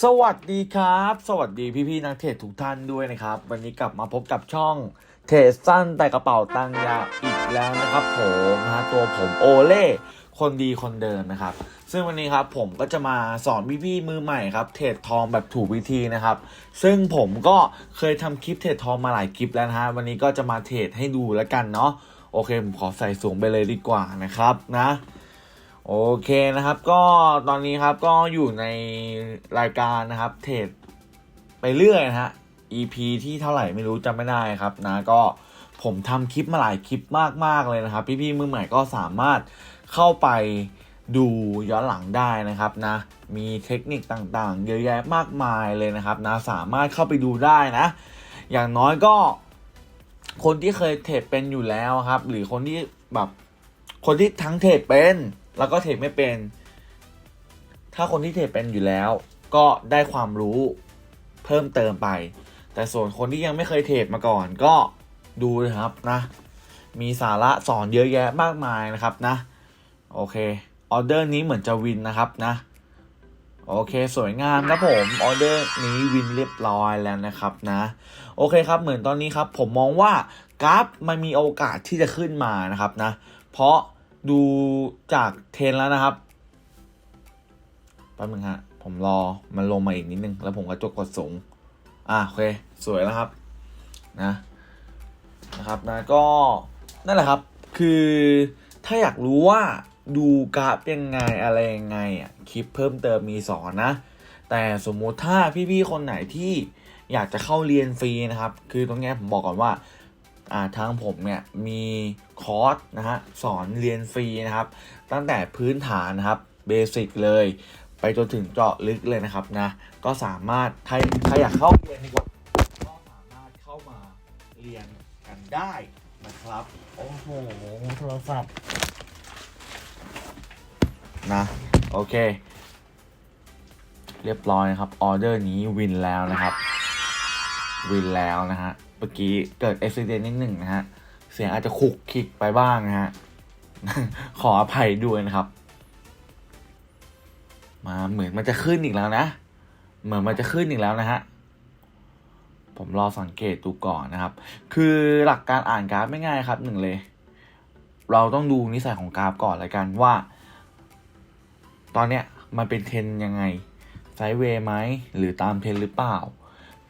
สวัสดีครับ สวัสดีพี่ๆนักเทรดทุกท่านด้วยนะครับ วันนี้กลับมาพบกับช่องเทรดสั้นแต่กระเป๋าตังค์ยาวอีกแล้วนะครับผมนะตัวผมโอเล่คนดีคนเดิมนะครับ ซึ่งวันนี้ครับผมก็จะมาสอนพี่ๆมือใหม่ครับ เทรดทองแบบถูกวิธีนะครับ ซึ่งผมก็เคยทำคลิปเทรดทองมาหลายคลิปแล้วนะฮะวันนี้ก็จะมาเทรดให้ดูแล้วกันเนาะโอเคผมขอใส่สูงไปเลยดีกว่านะครับนะ โอเคนะครับ ก็ตอนนี้ครับก็อยู่ในรายการนะครับเทรดไปเรื่อยนะฮะ EP ที่เท่าไหร่ไม่รู้จำไม่ได้ครับนะก็ผมทำคลิปมาหลายคลิปมากๆเลยนะครับ พี่ๆมือใหม่ก็สามารถเข้าไปดูย้อนหลังได้นะครับนะ มีเทคนิคต่างๆ เยอะแยะมากมายเลยนะครับนะสามารถเข้าไปดูได้นะ อย่างน้อยก็คนที่เคยเทรดเป็นอยู่แล้วครับ หรือคนที่แบบคนที่ทั้งเทรดเป็น แล้วก็เทรดไม่เป็น ถ้าคนที่เทรดเป็นอยู่แล้ว ก็ได้ความรู้เพิ่มเติมไป แต่ส่วนคนที่ยังไม่เคยเทรดมาก่อนก็ดูนะครับนะ มีสาระสอนเยอะแยะมากมายนะครับนะ โอเค ออเดอร์นี้เหมือนจะวินนะครับนะ โอเค สวยงามครับผม ออเดอร์นี้วินเรียบร้อยแล้วนะครับนะ โอเคครับ เหมือนตอนนี้ครับ ผมมองว่ากราฟมันมีโอกาสที่จะขึ้นมานะครับนะ เพราะ ดูจากเทรนแล้วนะครับแป๊บนึงฮะ ผมรอมันลงมาอีกนิดนึง แล้วผมก็จดกดสูง อะโอเค สวยแล้วครับ นะนะครับนะก็นั่นแหละครับ คือถ้าอยากรู้ว่าดูกราฟยังไงอะไรยังไงอะคลิปเพิ่มเติมมีสอนนะ แต่สมมุติถ้าพี่ๆคนไหนที่อยากจะเข้าเรียนฟรีนะครับ คือตรงนี้ผมบอกก่อนว่าอ่าทางผมเนี่ยมี คอร์สนะฮะสอนเรียนฟรีนะครับ ตั้งแต่พื้นฐานนะครับเบสิกเลย ไปจนถึงเจาะลึกเลยนะครับนะก็สามารถใครใครอยากเข้าเรียนดีกว่าก็สามารถเข้ามาเรียนกันได้นะครับ โอ้โหโทรศัพท์นะโอเค เรียบร้อยนะครับออเดอร์นี้วินแล้วนะครับ วินแล้วนะฮะเมื่อกี้เกิดอุบิเหตุนิดหนึ่งนะฮะ เสียงอาจจะคุกคิกไปบ้างนะฮะ ขออภัยด้วยนะครับ มาเหมือนมันจะขึ้นอีกแล้วนะ เหมือนมันจะขึ้นอีกแล้วนะฮะ ผมรอสังเกตดูก่อนนะครับ คือหลักการอ่านกราฟไม่ง่ายครับหนึ่งเลย เราต้องดูนิสัยของกราฟก่อนเลยกันว่า ตอนเนี้ยมันเป็นเทรนยังไงไซด์เวย์ไหมหรือตามเทรนหรือเปล่า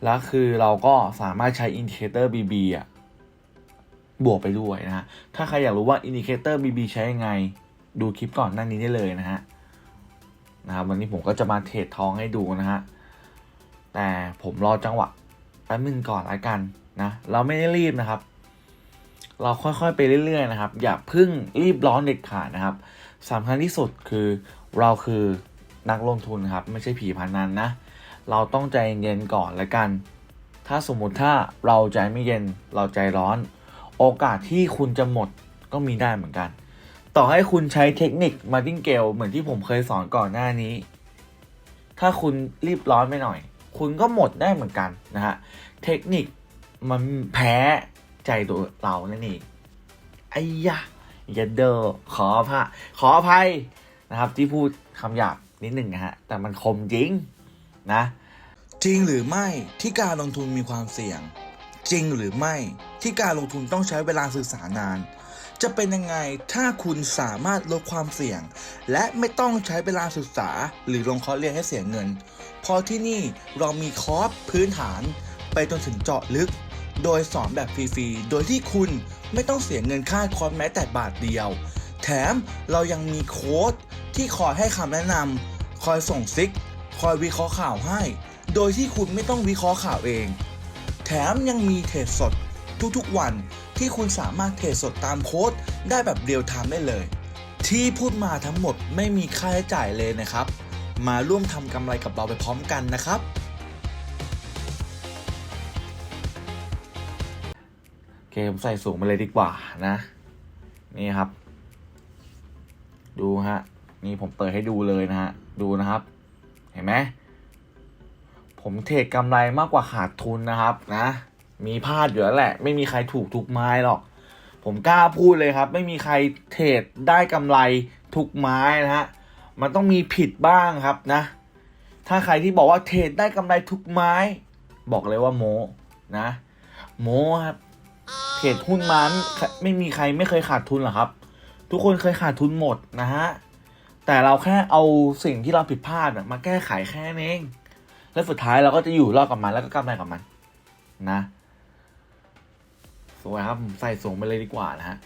แล้วคือเราก็สามารถใช้อินดิเคเตอร์ BB อะ บวกไปด้วยนะฮะ ถ้าใครอยากรู้ว่าอินดิเคเตอร์ BB ใช้ยังไง ดูคลิปก่อนหน้านี้ได้เลยนะฮะนะครับวันนี้ผมก็จะมาเทรดทองให้ดูนะฮะ แต่ผมรอจังหวะแป๊บนึงก่อนละกันนะ เราไม่ได้รีบนะครับ เราค่อยๆไปเรื่อยๆนะครับ อย่าเพึ่งรีบร้อนเด็ดขาดนะครับสำคัญที่สุดคือเราคือนักลงทุนครับ ไม่ใช่ผีพันนันนะ เราต้องใจเย็นก่อนละกัน ถ้าสมมุติถ้าเราใจไม่เย็นเราใจร้อน โอกาสที่คุณจะหมดก็มีได้เหมือนกัน ต่อให้คุณใช้เทคนิคมาดิ้งเกลเหมือนที่ผมเคยสอนก่อนหน้านี้ ถ้าคุณรีบร้อนไปหน่อย คุณก็หมดได้เหมือนกันนะฮะ เทคนิคมันแพ้ใจตัวเรานั่นเองไอ้ยะอย่าเดอขออภัยขออภัยนะครับ ที่พูดคำหยาบนิดหนึ่งนะฮะ แต่มันคมจริงนะ จริงหรือไม่ที่การลงทุนมีความเสี่ยง จริงหรือไม่ ที่การลงทุนต้องใช้เวลาศึกษานาน จะเป็นยังไงถ้าคุณสามารถลดความเสี่ยง และไม่ต้องใช้เวลาศึกษา หรือลงคอร์สเรียนให้เสียเงินพราะที่นี่เรามีคอร์สพื้นฐาน ไปจนถึงเจาะลึก โดยสอนแบบฟรีๆ โดยที่คุณไม่ต้องเสียเงินค่าคอร์สแม้แต่บาทเดียว แถมเรายังมีโค้ดที่คอยให้คำแนะนำคอยส่งซิก คอยวิเคราะห์ข่าวให้ โดยที่คุณไม่ต้องวิเคราะห์ข่าวเอง แถมยังมีเทรดสด ทุกๆวัน ที่คุณสามารถเทรดสดตามโค้ดได้แบบเรียลไทม์ได้เลย ที่พูดมาทั้งหมดไม่มีค่าใช้จ่ายเลยนะครับ มาร่วมทำกำไรกับเราไปพร้อมกันนะครับ โอเคผมใส่สูงไปเลยดีกว่านะ นี่ครับ ดูฮะ นี่ผมเปิดให้ดูเลยนะฮะ ดูนะครับ เห็นไหมผมเทรดกำไรมากกว่าขาดทุนนะครับนะ มีพลาดอยู่แล้วแหละ ไม่มีใครถูกทุกไม้หรอก ผมกล้าพูดเลยครับ ไม่มีใครเทรดได้กำไรทุกไม้นะฮะมันต้องมีผิดบ้างครับนะ ถ้าใครที่บอกว่าเทรดได้กำไรทุกไม้ บอกเลยว่าโมนะโมครับเทรดหุ้นมันไม่มีใครไม่เคยขาดทุนหรอกครับ ทุกคนเคยขาดทุนหมดนะฮะแต่เราแค่เอาสิ่งที่เราผิดพลาดมาแก้ไขแค่นั้นเอง แล้วสุดท้ายเราก็จะอยู่รอดกับมันแล้วก็กำไรกับมัน นะ สวยครับผมใส่สูงไปเลยดีกว่านะฮะ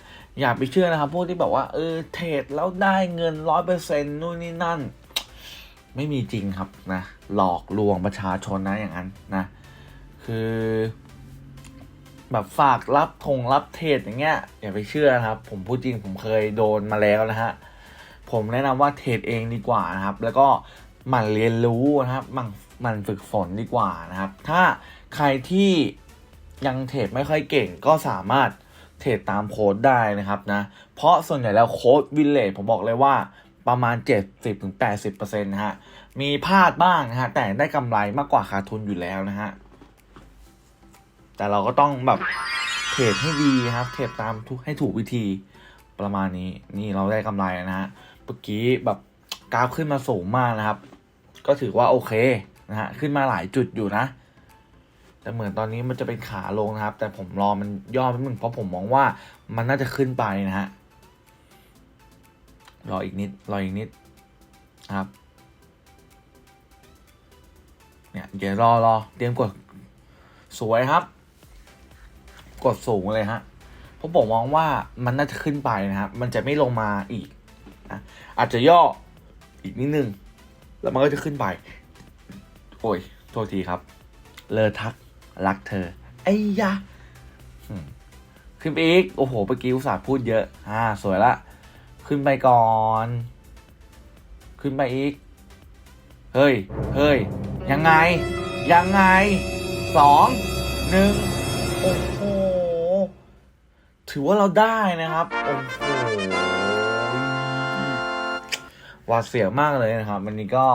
อย่าไปเชื่อนะครับ พวกที่บอกว่าเออเทรดแล้วได้เงินร้อยเปอร์เซ็นต์นู่นนี่นั่น ไม่มีจริงครับนะหลอกลวงประชาชนนะอย่างนั้นนะ คือ แบบฝากรับทงรับเทรดอย่างเงี้ยอย่าไปเชื่อนะครับ ผมพูดจริงผมเคยโดนมาแล้วนะฮะผมแนะนำว่าเทรดเองดีกว่านะครับ แล้วก็หมั่นเรียนรู้นะครับหมั่นหมั่นฝึกฝนดีกว่านะครับ ถ้าใครที่ ยังเทรดไม่ค่อยเก่งก็สามารถเทรดตามโค้ดได้นะครับนะ เพราะส่วนใหญ่แล้วโค้ดวิลเลจผมบอกเลยว่าประมาณ 70-80%นะฮะ มีพลาดบ้างนะฮะ แต่ได้กำไรมากกว่าขาดทุนอยู่แล้วนะฮะ แต่เราก็ต้องแบบเทรดให้ดีครับเทรดตามทุกให้ถูกวิธีประมาณนี้ นี่เราได้กำไรนะฮะ เมื่อกี้แบบกราฟขึ้นมาสูงมากนะครับ ก็ถือว่าโอเคนะฮะ ขึ้นมาหลายจุดอยู่นะ แต่เหมือนตอนนี้มันจะเป็นขาลงนะครับ แต่ผมรอมันย่อไปมึงเพราะผมมองว่ามันน่าจะขึ้นไปนะฮะรออีกนิดรออีกนิดนะครับเนี่ยเดี๋ยวรอรอเตรียมกดสวยครับ กดสูงเลยฮะเพราะผมมองว่ามันน่าจะขึ้นไปนะครับ มันจะไม่ลงมาอีกนะอาจจะย่ออีกนิดนึง แล้วมันก็จะขึ้นไป โอ้ย โทษทีครับ เลอทัก รักเธอ ไอ้ยะขึ้นไปอีก โอ้โหเมื่อกี้อุตส่าห์พูดเยอะ อ่า สวยละ ขึ้นไปก่อน ขึ้นไปอีก เฮ้ย เฮ้ย ยังไง ยังไง สอง หนึ่ง โอ้โห ถือว่าเราได้นะครับ โอ้โหหวาดเสียวมากเลยนะครับ วันนี้ก็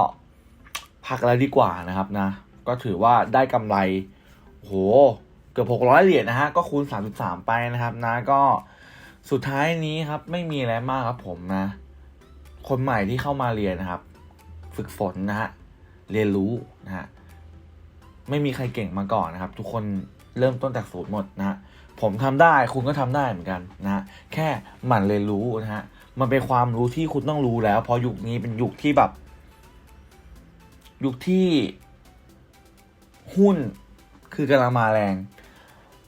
พักแล้วดีกว่านะครับนะ ก็ถือว่าได้กำไร โห เกือบหกร้อยเหรียญนะฮะ ก็คูณสามสิบสามไปนะครับ นะ ก็สุดท้ายนี้ครับไม่มีอะไรมากครับผมนะ คนใหม่ที่เข้ามาเรียนนะครับ ฝึกฝนนะฮะ เรียนรู้นะฮะ ไม่มีใครเก่งมาก่อนนะครับ ทุกคนเริ่มต้นจากศูนย์หมดนะฮะ ผมทำได้คุณก็ทำได้เหมือนกันนะฮะ แค่หมั่นเรียนรู้นะฮะ มันเป็นความรู้ที่คุณต้องรู้แล้ว เพราะยุคนี้เป็นยุคที่แบบ ยุคที่หุ้น คือกำลังมาแรง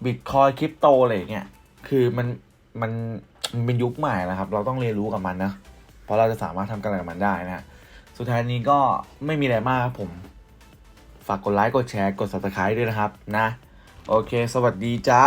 บิตคอยคริปโตอะไรเงี้ยคือมันมันมันเป็นยุคใหม่แล้วครับ เราต้องเรียนรู้กับมันนะเพราะเราจะสามารถทำกำไรกับมันได้นะฮะสุดท้ายนี้ก็ไม่มีอะไรมากครับผม ฝากกดไลค์กดแชร์กด subscribe ด้วยนะครับนะ โอเค สวัสดีจ้า